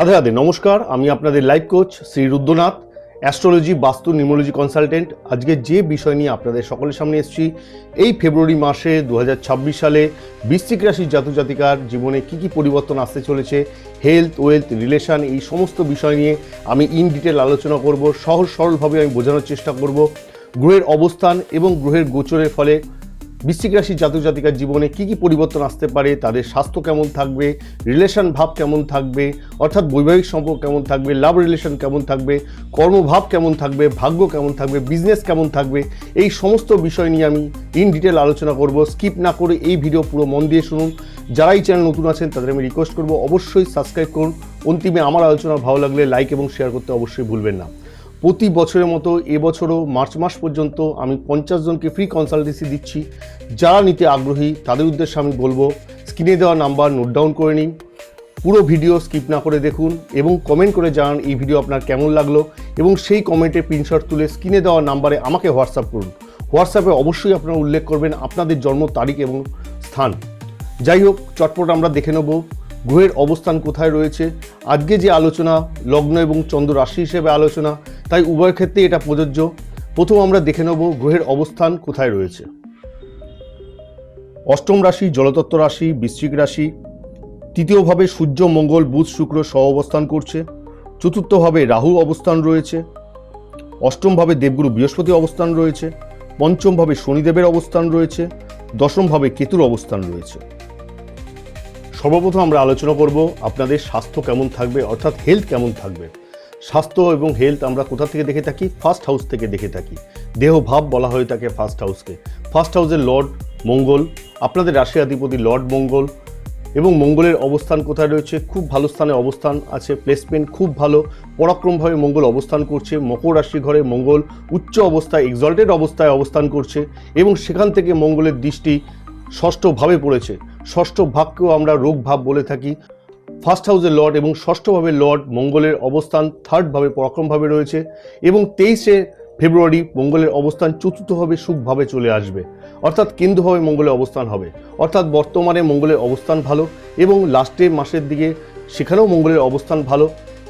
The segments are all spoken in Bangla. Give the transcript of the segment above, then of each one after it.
রাধে রাধে নমস্কার, আমি আপনাদের life coach Shri Rudranath, astrology, vastu, numerology consultant. আজকে যে বিষয় নিয়ে আপনাদের সকলের সামনে এসেছি, এই ফেব্রুয়ারি মাসে দু হাজার ছাব্বিশ সালে বৃশ্চিক রাশির জাতক জাতিকার জীবনে কি কি পরিবর্তন আসতে চলেছে হেলথ ওয়েলথ রিলেশন এই সমস্ত বিষয় নিয়ে আমি ইন ডিটেল আলোচনা করব। সহজ সরলভাবে আমি বোঝানোর চেষ্টা করব। গ্রহের অবস্থান এবং গ্রহের গোচরের ফলে বৃশ্চিক রাশির জাতক জাতিকার জীবনে কি কি পরিবর্তন আসতে পারে? তাদের স্বাস্থ্য কেমন থাকবে? রিলেশন ভাব কেমন থাকবে? অর্থাৎ বৈবাহিক সম্পর্ক কেমন থাকবে? লাভ রিলেশন কেমন থাকবে? কর্মভাব কেমন থাকবে? ভাগ্য কেমন থাকবে? বিজনেস কেমন থাকবে? এই সমস্ত বিষয় নিয়ে আমি ইন ডিটেল আলোচনা করব। স্কিপ না করে এই ভিডিও পুরো মন দিয়ে শুনুন। যারা এই চ্যানেল নতুন আছেন, তাদের আমি রিকোয়েস্ট করব, অবশ্যই সাবস্ক্রাইব করুন। অন্তিমে আমার আলোচনা ভালো লাগলে লাইক এবং শেয়ার করতে অবশ্যই ভুলবেন না। প্রতি বছরের মতো এবছরও মার্চ মাস পর্যন্ত আমি পঞ্চাশ জনকে ফ্রি কনসালটেন্সি দিচ্ছি। যারা নিতে আগ্রহী, তাদের উদ্দেশ্যে আমি বলব স্ক্রিনে দেওয়া নাম্বার নোট ডাউন করে নিন। পুরো ভিডিও স্কিপ না করে দেখুন এবং কমেন্ট করে জানান এই ভিডিও আপনার কেমন লাগল এবং সেই কমেন্টের প্রিন্টশট তুলে স্ক্রিনে দেওয়া নাম্বারে আমাকে হোয়াটসঅ্যাপ করুন। হোয়াটসঅ্যাপে অবশ্যই আপনারা উল্লেখ করবেন আপনাদের জন্ম, তারিখ এবং স্থান। যাই হোক, চটপট আমরা দেখে নেব। গ্রহের অবস্থান কোথায় রয়েছে? আজকে যে আলোচনা, লগ্ন এবং চন্দ্র রাশি হিসেবে আলোচনা, তাই উভয় ক্ষেত্রে এটা প্রযোজ্য। প্রথম আমরা দেখে নেব গ্রহের অবস্থান কোথায় রয়েছে। অষ্টম রাশি, জলতত্ত্ব রাশি, বৃশ্চিক রাশি। তৃতীয়ভাবে সূর্য, মঙ্গল, বুধ, শুক্র সহ অবস্থান করছে। চতুর্থভাবে রাহু অবস্থান রয়েছে। অষ্টমভাবে দেবগুরু বৃহস্পতি অবস্থান রয়েছে। পঞ্চমভাবে শনিদেবের অবস্থান রয়েছে। দশমভাবে কেতুর অবস্থান রয়েছে। সর্বপ্রথম আমরা আলোচনা করব আপনাদের স্বাস্থ্য কেমন থাকবে, অর্থাৎ হেলথ কেমন থাকবে। স্বাস্থ্য এবং হেলথ আমরা কোথা থেকে দেখে থাকি? ফার্স্ট হাউস থেকে দেখে থাকি। দেহ ভাব বলা হয়ে থাকে ফার্স্ট হাউসকে ফার্স্ট হাউসের লর্ড মঙ্গল, আপনাদের রাশি অধিপতি লর্ড মঙ্গল এবং মঙ্গলের অবস্থান কোথায় রয়েছে? খুব ভালো স্থানে অবস্থান আছে প্লেসমেন্ট খুব ভালো, পরাক্রমভাবে মঙ্গল অবস্থান করছে, মকর রাশি ঘরে মঙ্গল উচ্চ অবস্থায় এক্সল্টেড অবস্থায় অবস্থান করছে এবং সেখান থেকে মঙ্গলের দৃষ্টি ষষ্ঠভাবে পড়েছে। ষষ্ঠ ভাগকেও আমরা রোগ ভাব বলে থাকি। ফার্স্ট হাউসের লর্ড এবং ষষ্ঠভাবে লর্ড মঙ্গলের অবস্থান থার্ডভাবে পরাক্রমভাবে রয়েছে এবং তেইশে ফেব্রুয়ারি মঙ্গলের অবস্থান চতুর্থভাবে সুখভাবে চলে আসবে। অর্থাৎ কেন্দ্রভাবে মঙ্গলের অবস্থান হবে। অর্থাৎ বর্তমানে মঙ্গলের অবস্থান ভালো এবং লাস্টে মাসের দিকে সেখানেও মঙ্গলের অবস্থান ভালো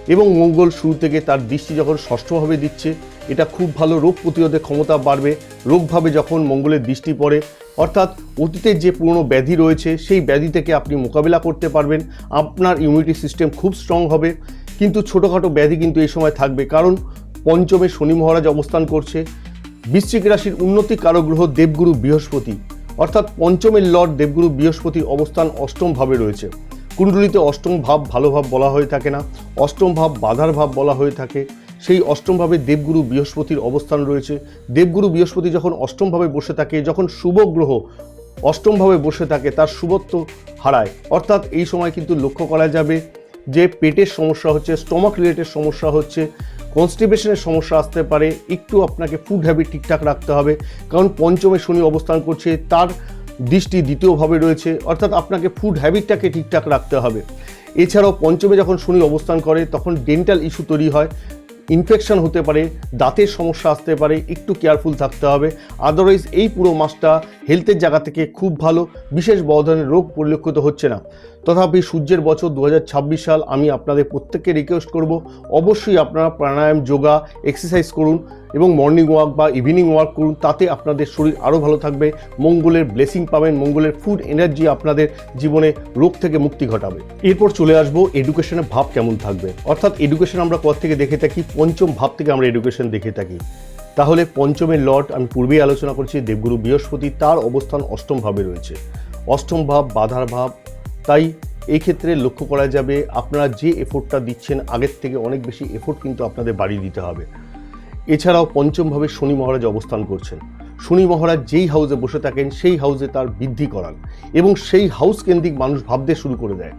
এবং মঙ্গল শুরু থেকে তার দৃষ্টি যখন ষষ্ঠভাবে দিচ্ছে, এটা খুব ভালো রোগ প্রতিরোধের ক্ষমতা বাড়বে। রোগভাবে যখন মঙ্গলের দৃষ্টি পড়ে অর্থাৎ অতীতের যে পুরনো ব্যাধি রয়েছে, সেই ব্যাধি থেকে আপনি মোকাবিলা করতে পারবেন। আপনার ইমিউনিটি সিস্টেম খুব স্ট্রং হবে। কিন্তু ছোটোখাটো ব্যাধি কিন্তু এই সময় থাকবে। কারণ পঞ্চমে শনি মহারাজ অবস্থান করছে। বৃশ্চিক রাশির উন্নতি কারক গ্রহ দেবগুরু বৃহস্পতি। অর্থাৎ পঞ্চমের লর্ড দেবগুরু বৃহস্পতির অবস্থান অষ্টম ভাবে রয়েছে। কুণ্ডলিতে অষ্টম ভাব ভালো ভাব বলা হয়ে থাকে না। অষ্টম ভাব বাধার ভাব বলা হয়ে থাকে। সেই অষ্টমভাবে দেবগুরু বৃহস্পতির অবস্থান রয়েছে। দেবগুরু বৃহস্পতি যখন অষ্টমভাবে বসে থাকে, যখন শুভ গ্রহ অষ্টমভাবে বসে থাকে, তার শুভত্ব হারায়। অর্থাৎ এই সময় কিন্তু লক্ষ্য করা যাবে যে পেটের সমস্যা হচ্ছে, স্টমাক রিলেটেড সমস্যা হচ্ছে, কনস্টিপেশনের সমস্যা আসতে পারে, একটু আপনাকে ফুড হ্যাবিট ঠিকঠাক রাখতে হবে, কারণ পঞ্চমে শনি অবস্থান করছে, তার দৃষ্টি দ্বিতীয়ভাবে রয়েছে, অর্থাৎ আপনাকে ফুড হ্যাবিটটাকে ঠিকঠাক রাখতে হবে। এছাড়াও পঞ্চমে যখন শনি অবস্থান করে, তখন ডেন্টাল ইস্যু তৈরি হয় ইনফেকশন হতে পারে, দাঁতের সমস্যা আসতে পারে, একটু কেয়ারফুল থাকতে হবে। আদারওয়াইজ এই পুরো মাসটা হেলথের জায়গা থেকে খুব ভালো, বিশেষ বড় ধরনের রোগ পরিলক্ষিত হচ্ছে না। তথাপি সূর্যের বছর দু হাজার ছাব্বিশ সাল আমি আপনাদের প্রত্যেককে রিকোয়েস্ট করব, অবশ্যই আপনারা প্রাণায়াম, যোগা এক্সারসাইজ করুন এবং মর্নিং ওয়াক বা ইভিনিং ওয়াক করুন, তাতে আপনাদের শরীর আরও ভালো থাকবে, মঙ্গলের ব্লেসিং পাবেন, মঙ্গলের ফুড এনার্জি আপনাদের জীবনে রোগ থেকে মুক্তি ঘটাবে। এরপর চলে আসব এডুকেশনের ভাব কেমন থাকবে? অর্থাৎ এডুকেশন আমরা পর থেকে দেখে থাকি? পঞ্চম ভাব থেকে আমরা এডুকেশন দেখে থাকি। তাহলে পঞ্চমের লট আমি পূর্বেই আলোচনা করছি, দেবগুরু বৃহস্পতি, তার অবস্থান অষ্টমভাবে রয়েছে। অষ্টম ভাব, বাধার ভাব তাই এই ক্ষেত্রে লক্ষ্য করা যাবে আপনারা যে এফোর্টটা দিচ্ছেন, আগের থেকে অনেক বেশি এফোর্ট কিন্তু আপনাদের বাড়িয়ে দিতে হবে। এছাড়াও পঞ্চমভাবে শনি মহারাজ অবস্থান করছেন। শনি মহারাজ যেই হাউসে বসে থাকেন, সেই হাউসে তার বৃদ্ধি করান এবং সেই হাউস কেন্দ্রিক মানুষ ভাবতে শুরু করে দেয়।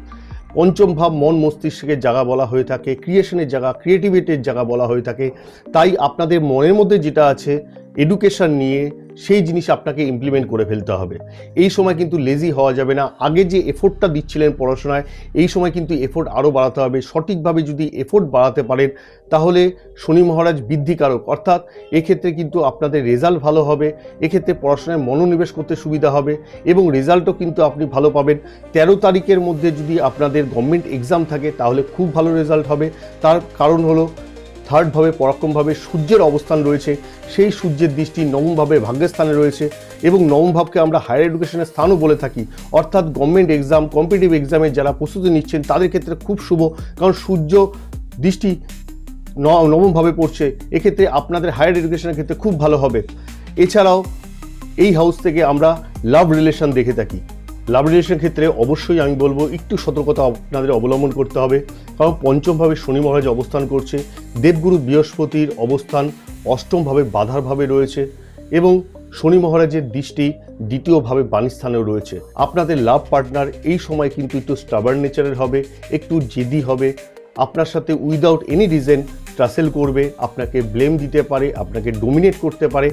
পঞ্চম ভাব মন মস্তিষ্কের জায়গা বলা হয়ে থাকে ক্রিয়েশনের জায়গা ক্রিয়েটিভিটির জায়গা বলা হয়ে থাকে। তাই আপনাদের মনের মধ্যে যেটা আছে এডুকেশন নিয়ে সেই জিনিস আপনাকে ইমপ্লিমেন্ট করে ফেলতে হবে। এই সময় কিন্তু লেজি হওয়া যাবে না। আগে যে এফোর্টটা দিচ্ছিলেন পড়াশোনায়, এই সময় কিন্তু এফোর্ট আরও বাড়াতে হবে। সঠিকভাবে যদি এফোর্ট বাড়াতে পারেন, তাহলে শনি মহারাজ বৃদ্ধিকারক। অর্থাৎ এক্ষেত্রে কিন্তু আপনাদের রেজাল্ট ভালো হবে। এক্ষেত্রে পড়াশোনায় মনোনিবেশ করতে সুবিধা হবে এবং রেজাল্টও কিন্তু আপনি ভালো পাবেন। তেরো তারিখের মধ্যে যদি আপনাদের গভর্নমেন্ট এক্সাম থাকে, তাহলে খুব ভালো রেজাল্ট হবে। তার কারণ হলো থার্ডভাবে পরাক্রমভাবে সূর্যের অবস্থান রয়েছে, সেই সূর্যের দৃষ্টি নবমভাবে ভাগ্যের স্থানে রয়েছে এবং নবম ভাবকে আমরা হায়ার এডুকেশনের স্থানও বলে থাকি। অর্থাৎ গভর্নমেন্ট এক্সাম কম্পিটিটিভ এক্সামে যারা প্রস্তুতি নিচ্ছেন, তাদের ক্ষেত্রে খুব শুভ, কারণ সূর্য দৃষ্টি নবমভাবে পড়ছে, এক্ষেত্রে আপনাদের হায়ার এডুকেশনের ক্ষেত্রে খুব ভালো হবে। এছাড়াও এই হাউস থেকে আমরা লাভ রিলেশন দেখে থাকি। লাভ রিলেশন ক্ষেত্রে অবশ্যই আমি বলব একটু সতর্কতা আপনাদের অবলম্বন করতে হবে। কারণ পঞ্চমভাবে শনি মহারাজ অবস্থান করছে, দেবগুরু বৃহস্পতির অবস্থান অষ্টমভাবে বাধারভাবে রয়েছে এবং শনি মহারাজের দৃষ্টি দ্বিতীয়ভাবে বাণীস্থানেও রয়েছে। আপনাদের লাভ পার্টনার এই সময় কিন্তু একটু স্টাবার্ন নেচারের হবে, একটু জেদি হবে। আপনার সাথে উইদাউট এনি রিজন ট্রাসেল করবে, আপনাকে ব্লেম দিতে পারে, আপনাকে ডোমিনেট করতে পারে,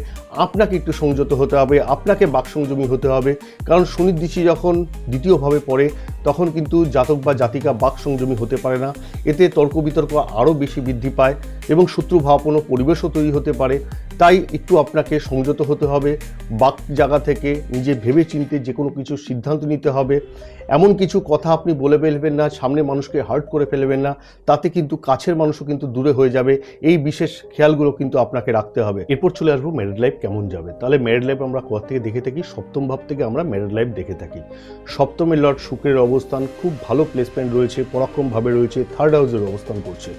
আপনাকে একটু সংযত হতে হবে, আপনাকে বাকসংযমী হতে হবে। কারণ শনির দৃষ্টি যখন দ্বিতীয়ভাবে পড়ে, তখন কিন্তু জাতক বা জাতিকা বাক সংযমী হতে পারে না। এতে তর্ক বিতর্ক আরও বেশি বৃদ্ধি পায় এবং শত্রু ভাবাপন্ন পরিবেশও তৈরি হতে পারে। তাই একটু আপনাকে সংযত হতে হবে, বাক জায়গা থেকে নিজে ভেবে চিনতে যে কোনো কিছু সিদ্ধান্ত নিতে হবে। এমন কিছু কথা আপনি বলে ফেলবেন না, সামনে মানুষকে হার্ট করে ফেলবেন না, তাতে কিন্তু কাছের মানুষও কিন্তু দূরে হয়ে যাবে। এই বিশেষ খেয়ালগুলো কিন্তু আপনাকে রাখতে হবে। এরপর চলে আসব ম্যারিড লাইফ কেমন যাবে? তাহলে ম্যারিড লাইফ আমরা কোথা থেকে দেখে থাকি? সপ্তম ভাব থেকে আমরা ম্যারিড লাইফ দেখে থাকি। সপ্তমের লর্ড শুক্রের অবস্থান খুব ভালো প্লেসমেন্ট রয়েছে, পরাক্রমভাবে রয়েছে থার্ড হাউসের অবস্থান করছে।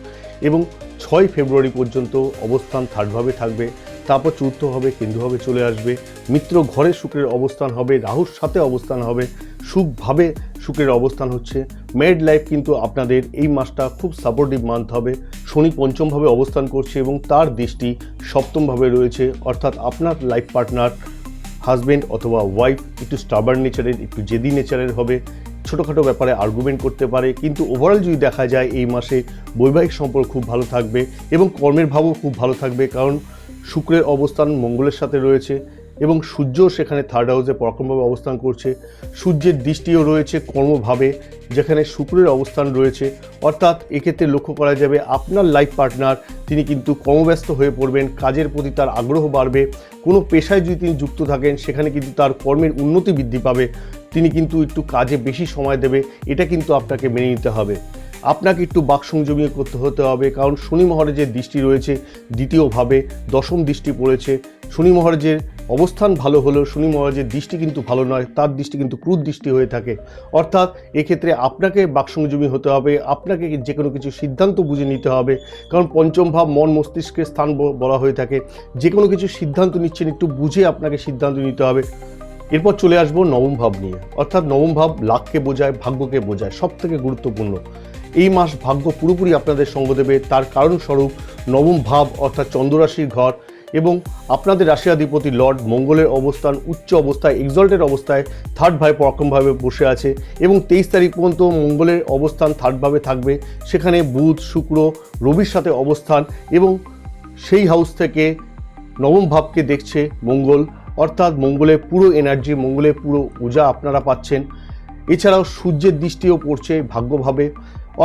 এবং ছয় ফেব্রুয়ারি পর্যন্ত অবস্থান থার্ডভাবে থাকবে। তারপর চতুর্থভাবে কেন্দ্রভাবে চলে আসবে। মিত্র ঘরে শুক্রের অবস্থান হবে, রাহুর সাথে অবস্থান হবে। সুখভাবে শুক্রের অবস্থান হচ্ছে। ম্যারিড লাইফ কিন্তু আপনাদের এই মাসটা খুব সাপোর্টিভ মান্থ হবে। শনি পঞ্চমভাবে অবস্থান করছে এবং তার দৃষ্টি সপ্তমভাবে রয়েছে। অর্থাৎ আপনার লাইফ পার্টনার হাজবেন্ড অথবা ওয়াইফ একটু স্টাবার্ন নেচারের একটু জেদি নেচারের হবে। ছোটোখাটো ব্যাপারে আর্গুমেন্ট করতে পারে, কিন্তু ওভারঅল যদি দেখা যায় এই মাসে বৈবাহিক সম্পর্ক খুব ভালো থাকবে এবং কর্মের ভাবও খুব ভালো থাকবে, কারণ শুক্রের অবস্থান মঙ্গলের সাথে রয়েছে। এবং সূর্য সেখানে থার্ড হাউসে পরাক্রমভাবে অবস্থান করছে। সূর্যের দৃষ্টিও রয়েছে কর্মভাবে, যেখানে শুক্রের অবস্থান রয়েছে। অর্থাৎ এক্ষেত্রে লক্ষ্য করা যাবে, আপনার লাইফ পার্টনার তিনি কিন্তু কর্মব্যস্ত হয়ে পড়বেন, কাজের প্রতি তার আগ্রহ বাড়বে। কোনো পেশায় যদি তিনি যুক্ত থাকেন, সেখানে কিন্তু তার কর্মের উন্নতি বৃদ্ধি পাবে। তিনি কিন্তু একটু কাজে বেশি সময় দেবে, এটা কিন্তু আপনাকে মেনে নিতে হবে। আপনাকে একটু বাক করতে হতে হবে, কারণ শনি মহারাজের দৃষ্টি রয়েছে দ্বিতীয়ভাবে, দশম দৃষ্টি পড়েছে। শনি মহারাজের অবস্থান ভালো হলেও শনি মহারাজের দৃষ্টি কিন্তু ভালো নয়, তার দৃষ্টি কিন্তু ক্রুদ দৃষ্টি হয়ে থাকে। অর্থাৎ এক্ষেত্রে আপনাকে বাক সংযমী হতে হবে, আপনাকে যে কোনো কিছু সিদ্ধান্ত বুঝে নিতে হবে। কারণ পঞ্চম ভাব মন মস্তিষ্কের স্থান বলা হয়ে থাকে। যে কোনো কিছু সিদ্ধান্ত নিচ্ছেন, একটু বুঝে আপনাকে সিদ্ধান্ত নিতে হবে। এরপর চলে আসব নবম ভাব নিয়ে। অর্থাৎ নবম ভাব লাখকে বোঝায়, ভাগ্যকে বোঝায় সব থেকে গুরুত্বপূর্ণ। এই মাস ভাগ্য পুরোপুরি আপনাদের সঙ্গ দেবে। তার কারণস্বরূপ নবম ভাব, অর্থাৎ চন্দ্ররাশির ঘর এবং আপনাদের রাশিয়াধিপতি লর্ড মঙ্গলের অবস্থান, উচ্চ অবস্থায় এক্সল্টের অবস্থায় থার্ড ভাবে পরাক্রমভাবে বসে আছে এবং তেইশ তারিখ পর্যন্ত মঙ্গলের অবস্থান থার্ডভাবে থাকবে। সেখানে বুধ, শুক্র, রবির সাথে অবস্থান এবং সেই হাউস থেকে নবম ভাবকে দেখছে মঙ্গল। অর্থাৎ মঙ্গলের পুরো এনার্জি মঙ্গলের পুরো ঊর্জা আপনারা পাচ্ছেন। এছাড়াও সূর্যের দৃষ্টিও পড়ছে ভাগ্যভাবে।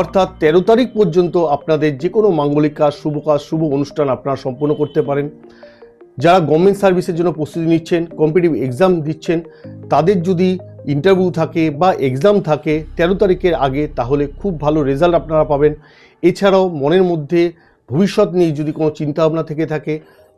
অর্থাৎ তেরো তারিখ পর্যন্ত আপনাদের যে কোনো মাঙ্গলিক কাজ শুভ কাজ শুভ অনুষ্ঠান আপনারা সম্পন্ন করতে পারেন। যারা গভর্নমেন্ট সার্ভিসের জন্য প্রস্তুতি নিচ্ছেন কম্পিটিভ এক্সাম দিচ্ছেন, তাদের যদি ইন্টারভিউ থাকে বা এক্সাম থাকে তেরো তারিখের আগে, তাহলে খুব ভালো রেজাল্ট আপনারা পাবেন। এছাড়াও মনের মধ্যে ভবিষ্যৎ নিয়ে যদি কোনো চিন্তাভাবনা থেকে থাকে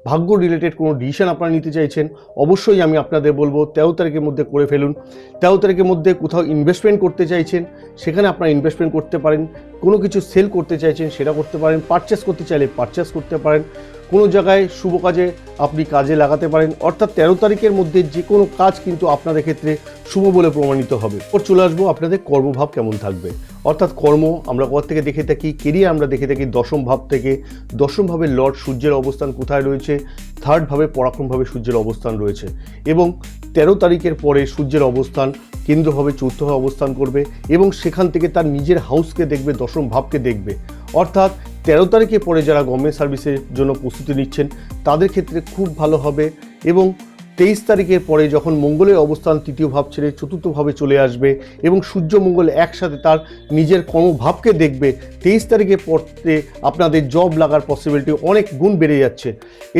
ভাগ্য রিলেটেড কোনো ডিসিশন আপনারা নিতে চাইছেন, অবশ্যই আমি আপনাদের বলব তেরো তারিখের মধ্যে করে ফেলুন। তেরো তারিখের মধ্যে কোথাও ইনভেস্টমেন্ট করতে চাইছেন, সেখানে আপনারা ইনভেস্টমেন্ট করতে পারেন। কোনো কিছু সেল করতে চাইছেন, সেটা করতে পারেন। পারচেস করতে চাইলে পারচেস করতে পারেন। কোনো জায়গায় শুভ কাজে আপনি কাজে লাগাতে পারেন। অর্থাৎ তেরো তারিখের মধ্যে যে কোনো কাজ কিন্তু আপনাদের ক্ষেত্রে শুভ বলে প্রমাণিত হবে। ওর চলে আসব আপনাদের কর্মভাব কেমন থাকবে। অর্থাৎ কর্ম আমরা কোথা থেকে দেখে থাকি কেরিয়ার আমরা দেখে থাকি দশম ভাব থেকে। দশম ভাবে লর্ড সূর্যের অবস্থান কোথায় রয়েছে? থার্ড ভাবে পরাক্রমভাবে সূর্যের অবস্থান রয়েছে। এবং তেরো তারিখের পরে সূর্যের অবস্থান কেন্দ্রভাবে চতুর্থভাবে অবস্থান করবে এবং সেখান থেকে তার নিজের হাউসকে দেখবে, দশম ভাবকে দেখবে। অর্থাৎ তেরো তারিখে পরে যারা গভর্নমেন্ট সার্ভিসের জন্য প্রস্তুতি নিচ্ছেন, তাদের ক্ষেত্রে খুব ভালো হবে এবং তেইশ তারিখের পরে যখন মঙ্গলের অবস্থান তৃতীয় ভাব ছেড়ে চতুর্থভাবে চলে আসবে এবং সূর্য মঙ্গল একসাথে তার নিজের কর্মভাবকে দেখবে, তেইশ তারিখের পরে আপনাদের জব লাগার পসিবিলিটি অনেক গুণ বেড়ে যাচ্ছে।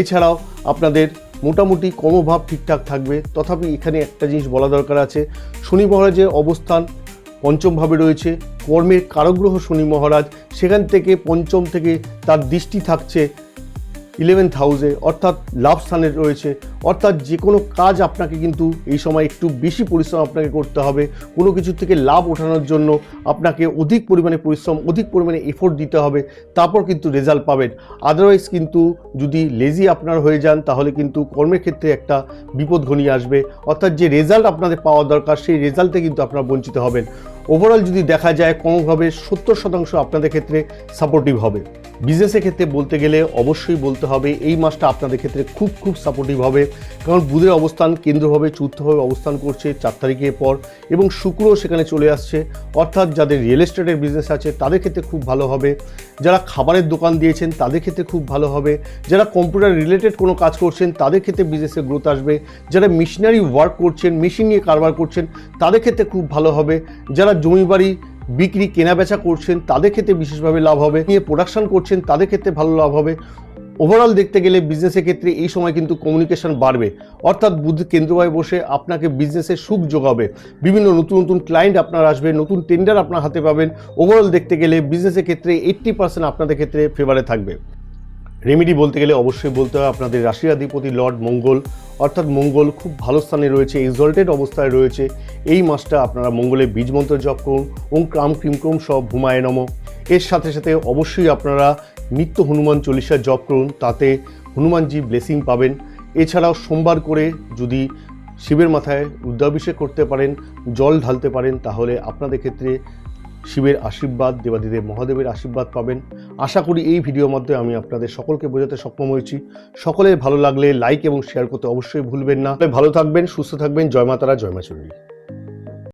এছাড়াও আপনাদের মোটামুটি কর্মভাব ঠিকঠাক থাকবে, তথাপি এখানে একটা জিনিস বলা দরকার আছে, শনি মহারাজের অবস্থান পঞ্চমভাবে রয়েছে। কর্মের কারগ্রহ শনি মহারাজ, সেখান থেকে পঞ্চম থেকে তার দৃষ্টি থাকছে ইলেভেন্থ হাউসে অর্থাৎ লাভ স্থানে রয়েছে। অর্থাৎ যে কোনো কাজ আপনাকে কিন্তু এই সময় একটু বেশি পরিশ্রম আপনাকে করতে হবে। কোনো কিছু থেকে লাভ ওঠানোর জন্য আপনাকে অধিক পরিমাণে পরিশ্রম, অধিক পরিমাণে এফোর্ট দিতে হবে, তারপর কিন্তু রেজাল্ট পাবেন। আদারওয়াইজ কিন্তু যদি লেজি আপনার হয়ে যান, তাহলে কিন্তু কর্মের ক্ষেত্রে একটা বিপদ ঘনিয়ে আসবে। অর্থাৎ যে রেজাল্ট আপনাদের পাওয়া দরকার, সেই রেজাল্টে কিন্তু আপনারা বঞ্চিত হবেন। ওভারঅল যদি দেখা যায়, কোনোভাবে সত্তর শতাংশ আপনাদের ক্ষেত্রে সাপোর্টিভ হবে। বিজনেসের ক্ষেত্রে বলতে গেলে অবশ্যই বলতে হবে, এই মাসটা আপনাদের ক্ষেত্রে খুব খুব সাপোর্টিভ হবে। কারণ বুধের অবস্থান কেন্দ্রভাবে চতুর্থভাবে অবস্থান করছে চার তারিখের পর এবং শুক্র সেখানে চলে আসছে। অর্থাৎ যাদের রিয়েল এস্টেটের বিজনেস আছে, তাদের ক্ষেত্রে খুব ভালো হবে। যারা খাবারের দোকান দিয়েছেন, তাদের ক্ষেত্রে খুব ভালো হবে। যারা কম্পিউটার রিলেটেড কোনো কাজ করছেন, তাদের ক্ষেত্রে বিজনেসের গ্রোথ আসবে। যারা মেশিনারি ওয়ার্ক করছেন মেশিন নিয়ে কারবার করছেন, তাদের ক্ষেত্রে খুব ভালো হবে। যারা জমি বাড়ি বিক্রি, কেনাবেচা করছেন, তাদের ক্ষেত্রে বিশেষভাবে লাভ হবে। নিয়ে প্রোডাকশন করছেন, তাদের ক্ষেত্রে ভালো লাভ হবে। ওভারঅল দেখতে গেলে বিজনেসের ক্ষেত্রে এই সময় কিন্তু কমিউনিকেশন বাড়বে। অর্থাৎ বুদ্ধ কেন্দ্রভাবে বসে আপনাকে বিজনেসের সুখ যোগাবে। বিভিন্ন নতুন নতুন ক্লায়েন্ট আপনার আসবে, নতুন টেন্ডার আপনার হাতে পাবেন। ওভারঅল দেখতে গেলে বিজনেসের ক্ষেত্রে এইট্টি পার্সেন্ট আপনাদের ক্ষেত্রে ফেভারে থাকবে। রেমেডি বলতে গেলে অবশ্যই বলতে হয় আপনাদের রাশিয়াধিপতি লর্ড মঙ্গল। অর্থাৎ মঙ্গল খুব ভালো স্থানে রয়েছে এক্সল্টেড অবস্থায় রয়েছে। এই মাসটা আপনারা মঙ্গলের বীজ মন্ত্র জপ করুন। ওম ক্রাম, ক্রিম ক্রম সব ভুমায় নম এর সাথে সাথে অবশ্যই আপনারা নিত্য হনুমান চল্লিশা জপ করুন, তাতে হনুমানজি ব্লেসিং পাবেন। এছাড়াও সোমবার করে যদি শিবের মাথায় রুদ্রাভিষেক করতে পারেন, জল ঢালতে পারেন, তাহলে আপনাদের ক্ষেত্রে শিবের আশীর্বাদ, দেবাদিদেব মহাদেবের আশীর্বাদ পাবেন। আশা করি এই ভিডিওর মাধ্যমে আমি আপনাদের সকলকে বোঝাতে সক্ষম হয়েছি। সকলের ভালো লাগলে লাইক এবং শেয়ার করতে অবশ্যই ভুলবেন না। ভালো থাকবেন, সুস্থ থাকবেন। জয় মাতারা, জয় মা চণ্ডী।